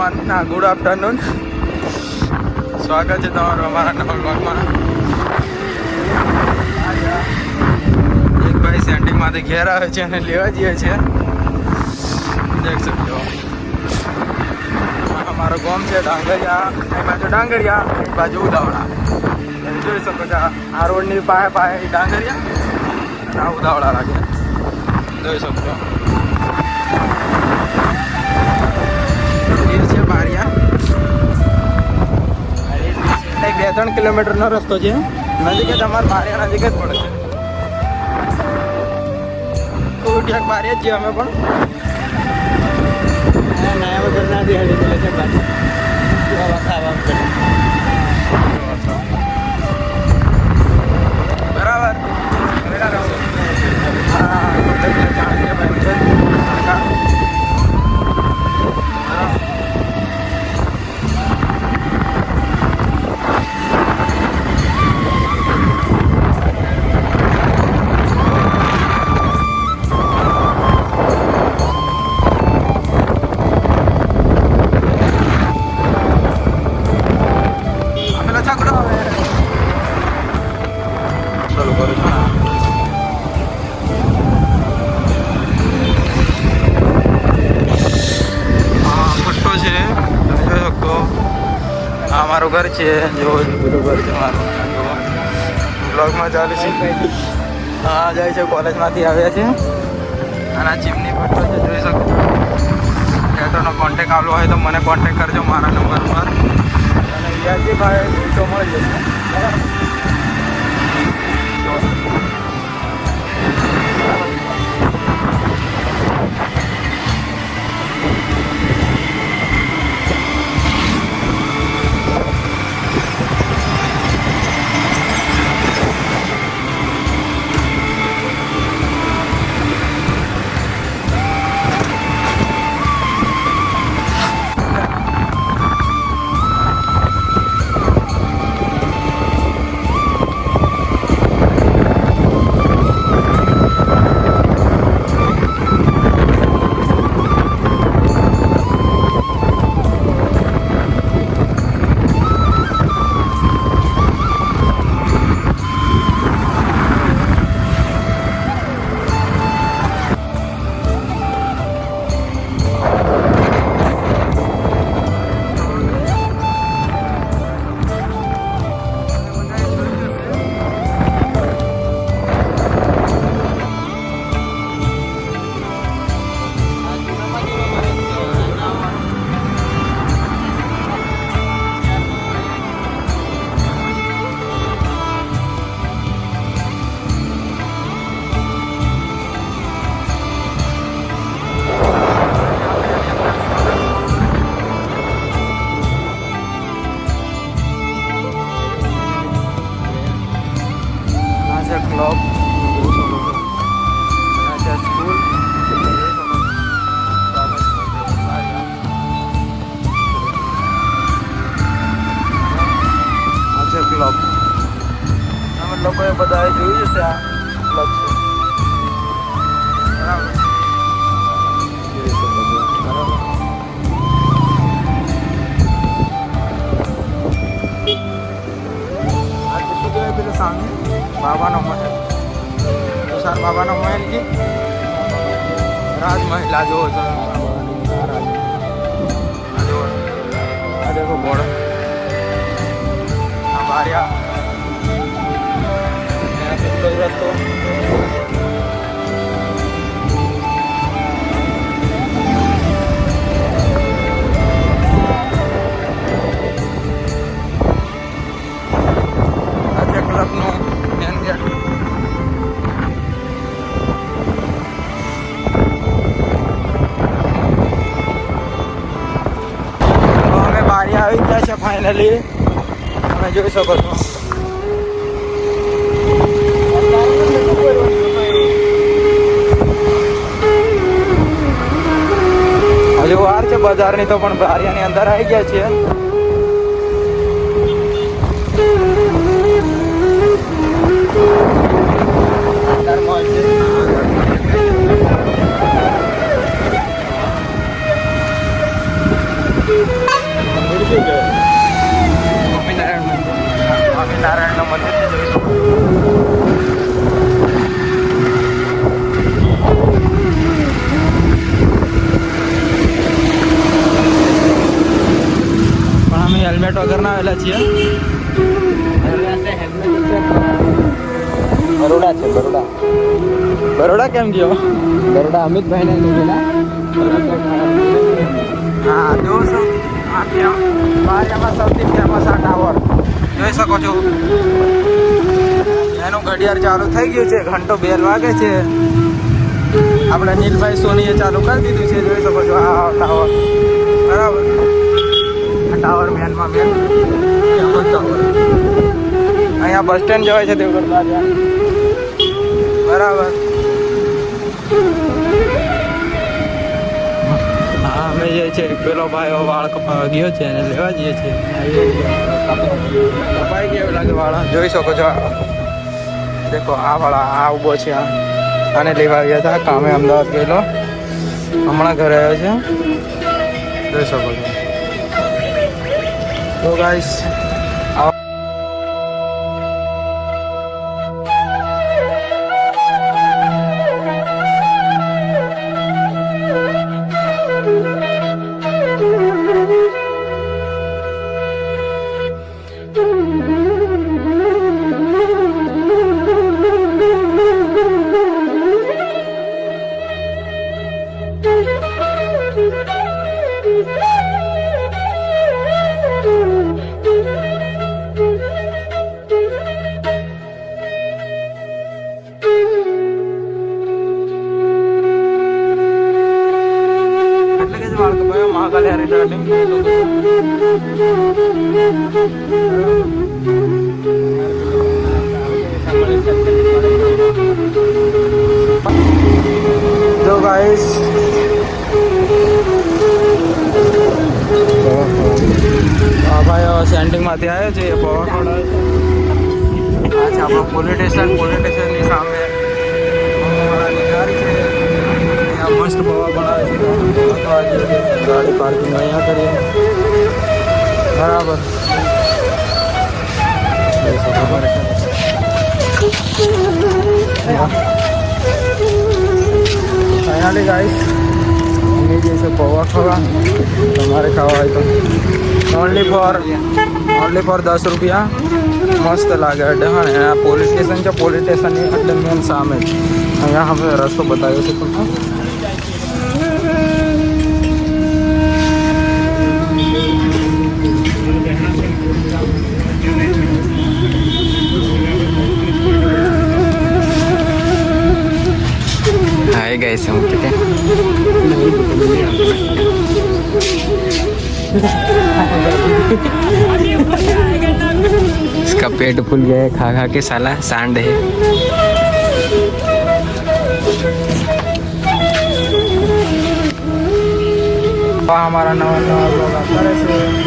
ના good afternoon સ્વાગત છે તમારું અમારા નવા બ્લોગમાં એક ભાઈ સેન્ટિંગમાંથી ઘેર આવે છે અને લેવા જઈએ છે. દેખ શકજો અમારો ગોમ છે ડાંગરિયા. એ બાજુ ડાંગરિયા એક બાજુ ઉદાવડા જોઈ શકો છો, આ- રોડની પાસે પાસે ડાંગરિયા આ ઉદાવડા લાગે. જોઈ શકજો ત્રણ કિલોમીટરનો રસ્તો છે. નજીક જ અમારે બારે નજીક જ પડે છે. ઉઠ્યા બારિયા જ છીએ અમે પણ. નયા વગર ના દેહાડી છે છે, જો બધું છે મારું બ્લોગમાં ચાલુ છે. હા, જાય છે, કોલેજમાંથી આવ્યા છે. અને જીમની ફોટો છે, જોઈ શકો થિયેટરનો કોન્ટેક આવેલો હોય તો મને કોન્ટેક કરજો મારા નંબર પર અને વિયાજીભાઈ તો મળી જશે. આ બધાએ જોયું છે આ છે બરાબર સામે બાબાનો મહેલ તુષાર બાબાનો મહેલ છે રાજમહેલ આ જોવો છો આ જોવો દેખો બોર્ડ આ બારિયા ફાઇનલી તમે જોઈ શકો છો. હજુ વાર છે બજારની તો પણ બારિયાની અંદર આવી ગયા છીએ. સ્વામિનારાયણનું મંદિર છે જોઈ શકો. છો. પણ અમે હેલ્મેટ વગરના આવેલા છીએ. બરોડા છે બરોડા. બરોડા કેમ ગયો? બરોડા અમિતભાઈને લીધેલા હા જો સૌથી આ સૌથી ફેમસ આ ટાવર જોઈ શકો છો. એનું ઘડિયાળ ચાલુ થઈ ગયું છે. ઘંટો બેલ વાગે છે. આપણે નીલભાઈ સોનીએ ચાલુ કરી દીધું છે. જોઈ શકો છો, આ ટાવર બરાબર? ટાવર મેનમાં મેન અહીંયા બસ સ્ટેન્ડ જવાય છે દેવગઢ બારિયા હા જે છે પેલો ભાઈ વાળ કપાવા ગયો છે અને લેવા જઈએ છીએ કપાઈ ગયો લાગે વાળા. જોઈ શકો છો દેખો, આ વાળા આ ઊભો છે આ. આને લેવા ગયા હતા, કામે અમદાવાદ ગયેલો. હમણાં ઘરે આવ્યો છે. જોઈ શકો છો. તો ગાઈસ મહાકાલી હરિદ્વાર જો ગાઈસ ભાઈ સેન્ટિંગમાંથી આવ્યો છે એ પવા ખવડાવે છે આ છે આપણો પોલીસ સ્ટેશન પોલીસ સ્ટેશનની સામે અમારાની ગાડી છે અહીંયા મસ્ત પવા બનાવે છે તો આજે ગાડી પાર્કિંગ અહીંયા કરીએ બરાબર ફાઇનલી ગાઈસ અમે જઈશું પૌવા ખાવા તમારે ખાવા હોય તો ओनली फॉर ओनली फॉर दस रुपया। मस्त लागे डहन है पोलिस स्टेशन से पोलिस स्टेशन अड्डे मेन सामने यहाँ हमें रास्ता बताया थे कुछ। गए इसका पेट फूल गया है खा खा के साला सांड है। हाँ, हमारा नवा नवा